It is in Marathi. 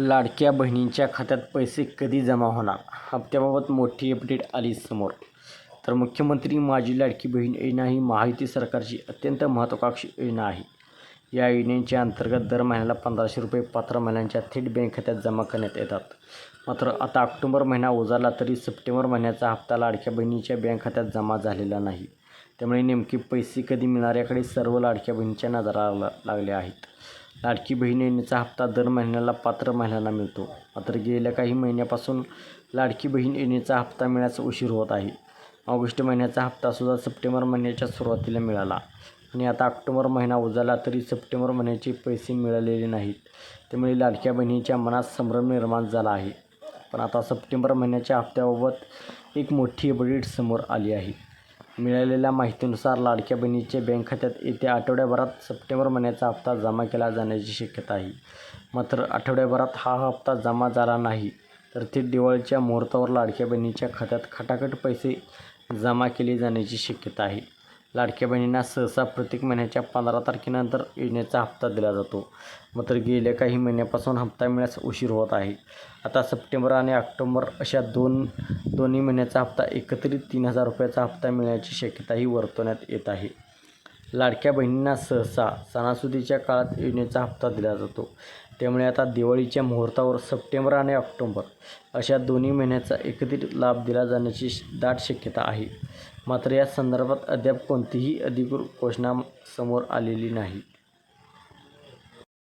लाडक्या बहिणींच्या खात्यात पैसे कधी जमा होणार? हप्त्याबाबत मोठी अपडेट आली समोर. तर मुख्यमंत्री माझी लाडकी बहीण योजना ही महायुती सरकारची अत्यंत महत्त्वाकांक्षी योजना आहे. या योजनेच्या अंतर्गत दर महिन्याला पंधराशे रुपये पात्र महिलांच्या थेट बँक खात्यात जमा करण्यात येतात. मात्र आता ऑक्टोबर महिना उजाला तरी सप्टेंबर महिन्याचा हप्ता लाडक्या बहिणीच्या बँक खात्यात जमा झालेला नाही. त्यामुळे नेमके पैसे कधी मिळणार याकडे सर्व लाडक्या बहिणीच्या नजरा लागल्या आहेत. लाडकी बहीण योजनेचा हप्ता दर महिन्याला पात्र महिलांना मिळतो. मात्र गेल्या काही महिन्यापासून लाडकी बहीण योजनेचा हप्ता मिळण्यास उशीर होत आहे. ऑगस्ट महिन्याचा हप्तासुद्धा सप्टेंबर महिन्याच्या सुरुवातीला मिळाला. आणि आता ऑक्टोबर महिना उजाला तरी सप्टेंबर महिन्याचे पैसे मिळालेले नाहीत. त्यामुळे लाडक्या बहिणीच्या मनात संभ्रम निर्माण झाला आहे. पण आता सप्टेंबर महिन्याच्या हप्त्याबाबत एक मोठी अपडेट समोर आली आहे. मिळालेल्या माहितीनुसार लाडक्या बहिणीच्या बँक खात्यात येत्या आठवड्याभरात सप्टेंबर महिन्याचा हप्ता जमा केला जाण्याची शक्यता आहे. मात्र आठवड्याभरात हा हप्ता जमा झाला नाही तर ते दिवाळीच्या मुहूर्तावर लाडक्या बहिणीच्या खात्यात खटाखट पैसे जमा केले जाण्याची शक्यता आहे. लाडक्या बहिणींना सहसा प्रत्येक महिन्याच्या पंधरा तारखेनंतर योजनेचा हप्ता दिला जातो. मात्र गेल्या काही महिन्यापासून हप्ता मिळण्यास उशीर होत आहे. आता सप्टेंबर आणि ऑक्टोबर अशा दोन दोन्ही महिन्याचा हप्ता एकत्रित तीन हजार रुपयाचा हप्ता मिळण्याची शक्यताही वर्तवण्यात येत आहे. लाडक्या बहिणींना सहसा सणासुदीच्या काळात योजनेचा हप्ता दिला जातो. त्यामुळे आता दिवाळीच्या मुहूर्तावर सप्टेंबर आणि ऑक्टोबर अशा दोन्ही महिन्याचा एकत्रित लाभ दिला जाण्याची श- दाट शक्यता आहे. मात्र या संदर्भात अद्याप कोणतीही अधिकृत घोषणा समोर आलेली नाही.